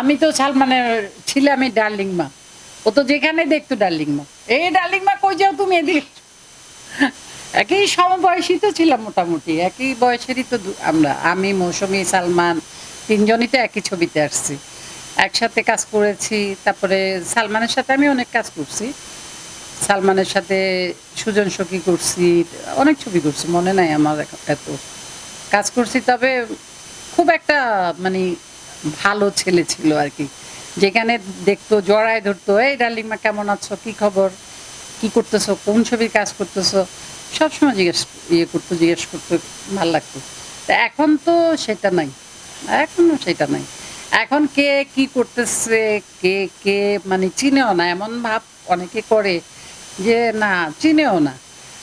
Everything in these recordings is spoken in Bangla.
আমি তো সালমানের ছিলামই ডার্লিং মা। ও তো যেখানে দেখতো ডার্লিং মা। এই ডার্লিং মা কই যাও তুমি এদিকে? একই সমবয়সী তো ছিলাম মোটামুটি, একই বয়সেরই তো আমরা। আমি, মৌসুমী, সালমান, তিনজনই তো একই ছবিতে আসছি। একসাথে কাজ করেছি, তারপরে সালমানের সাথে আমি অনেক কাজ করছি। সালমানের সাথে সুজন সখী করছি, অনেক ছবি করছি, মনে নাই আমার এত কাজ করছি। তবে খুব একটা মানে ভালো ছেলে ছিল আর কি। যেখানে দেখতো, জড়ায় ধরতো, এই ডার্লিং মা, কেমন আছো? কি খবর? কি করতেছো? কোন ছবির কাজ করতেছো? সবসময় জিজ্ঞেস ইয়ে করতো, জিজ্ঞেস করতো, ভালো লাগতো। তা এখন তো সেটা নাই। এখনও সেটা নাই। এখন কে কি করতেছে, কে কে মানে চিনেও না। এমন ভাব অনেকে করে যে, না, চিনেও না।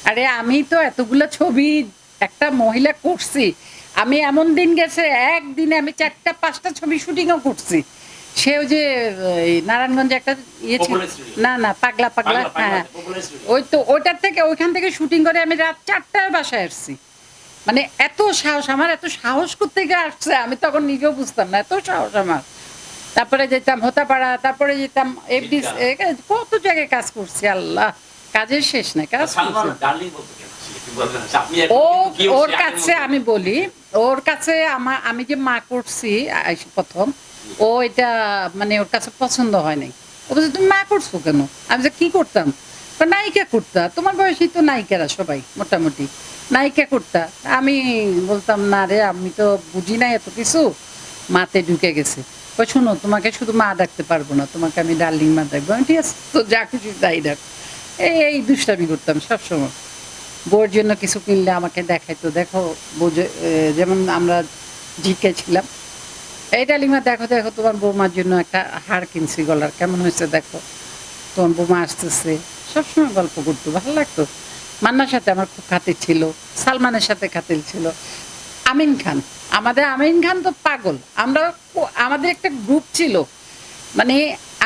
আরে আমি তো এতগুলো ছবি একটা মহিলা করছি আমি এমন দিন গেছে একদিনে আমি চারটা পাঁচটা ছবি শুটিংও করছি। সেও যে নারায়ণগঞ্জে একটা ইয়ে ছিল। না না পাগলা পাগলা হ্যাঁ। ওই তো ওইটার থেকে ওইখান থেকে শুটিং করে আমি রাত চারটায় বাসায় আসছি। মানে এত সাহস আমার এত সাহস করতে গিয়ে আসছে আমি তখন নিজেও বুঝতাম না এত সাহস আমার। তারপরে যেতাম হোতাপাড়া তারপরে যেতাম এফডি কত জায়গায় কাজ করছি আল্লাহ। কাজের শেষ নাই কাজ ও ওর কাছে আমি বলি ওর কাছে আমার আমি যে মা করছি প্রথম, ও এটা মানে ওর কাছে পছন্দ হয় নাই। ও বলছে, তুমি মা করছ কেন? আমি যে কি করতাম? নায়িকা করতা, তোমার বয়সী তো নায়িকারা সবাই, মোটামুটি, নায়িকা করতা। আমি বলতাম, না রে, আমি তো বুঝি না এত কিছু। মাতে ঢুকে গেছে। শোনো, তোমাকে শুধু মা ডাকতে পারব না, তোমাকে আমি ডার্লিং মা ডাকবো। ঠিক আছে, তো যা খুশি তাই ডাক। এই দুষ্টামি করতাম সবসময়। বউর জন্য কিছু কিনলে আমাকে দেখাইতো। দেখো, বুঝে যেমন আমরা ছিলাম। এই ডালিমা, দেখো দেখো, তোমার বৌমার জন্য একটা হার কিনছি গলার। কেমন হয়েছে দেখো। তোমার বৌমা আসতেছে। সবসময় গল্প করতো, ভালো লাগতো। মান্নার সাথে আমার খুব খাতির ছিল, সালমানের সাথে খাতির ছিল। আমিন খান, আমাদের আমিন খান তো পাগল। আমরা আমাদের একটা গ্রুপ ছিল। মানে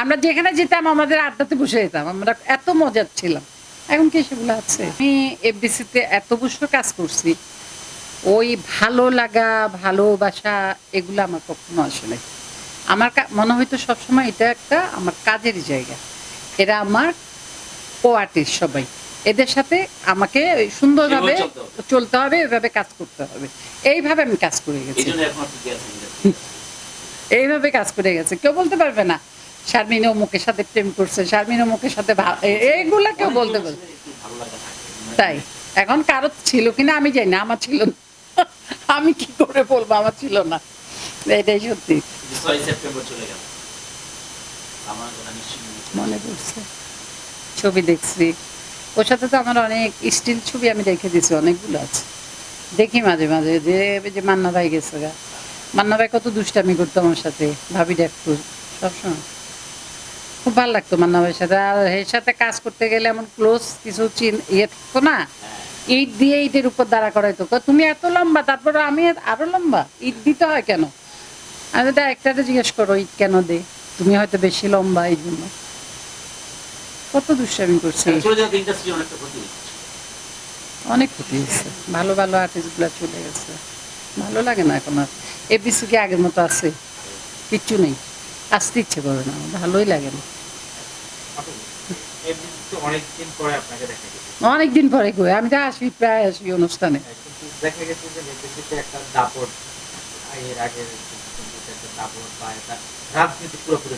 আমরা যেখানে যেতাম, আমাদের আড্ডাতে বসে যেতাম। আমরা এত মজার ছিলাম। এখন কি সেগুলো আছে? আমি এফডিসিতে এত বছর কাজ করছি ওই ভালো লাগা ভালোবাসা এগুলো আমার কখনো আসে নাই। আমার মনে হয়তো সবসময় এটা একটা আমার কাজের জায়গা। এরা আমার কো আর্টিস্ট সবাই। এদের সাথে আমাকে সুন্দরভাবে চলতে হবে। এভাবে কাজ করতে হবে। এইভাবে আমি কাজ করে গেছি? এইভাবে কাজ করে গেছে। কেউ বলতে পারবে না। শারমিন অমুকের সাথে প্রেম করছে শারমিন অমুকের সাথে এইগুলা কেউ বলতে থাকে। তাই এখন কারও ছিল কিনা আমি জানি না আমার ছিল না। আমি কি করে বলব আমার ছিল না। এটাই সত্যি। মনে পড়ছে। ছবি দেখছি। ওর সাথে তো আমার অনেক স্টিল ছবি আমি রেখে দিছি অনেকগুলো আছে। দেখি মাঝে মাঝে যে যে মান্না ভাই গেছে গা। মান্না ভাই কত দুষ্টামি করতো আমার সাথে ভাবি ডাকতো সবসময়। খুব ভালো লাগতো মান্না সাথে। আর এর সাথে কাজ করতে গেলে এমন ক্লোজ কিছু চিন ইয়ে থাকতো না? ইট দিয়ে ইটের উপর দাঁড়া করাইতো। তুমি এত লম্বা তারপর আমি আরও লম্বা? ইট দিতে হয় কেন? আমি ডাইরেক্টরে জিজ্ঞেস করো ইট কেন দে? তুমি হয়তো বেশি লম্বা এই জন্য। কত দুষ্টামি করছি। অনেক ক্ষতি হয়েছে। ভালো ভালো আর্টিস্টগুলো চলে গেছে। ভালো লাগে না এখন আর। এবিসি কি আগের মতো আছে? কিচ্ছু নেই। আসতে ইচ্ছে করে না। ভালোই লাগে না। অনেকদিন পরে আপনাকে দেখা অনেকদিন পরে গো আমি তো আসি প্রায় আসি অনুষ্ঠানে। কিন্তু দেখা গেছে যে নেতৃত্বে একটা দাপট এর আগের একটা দাপট বা একটা রাজনীতি পুরোপুরি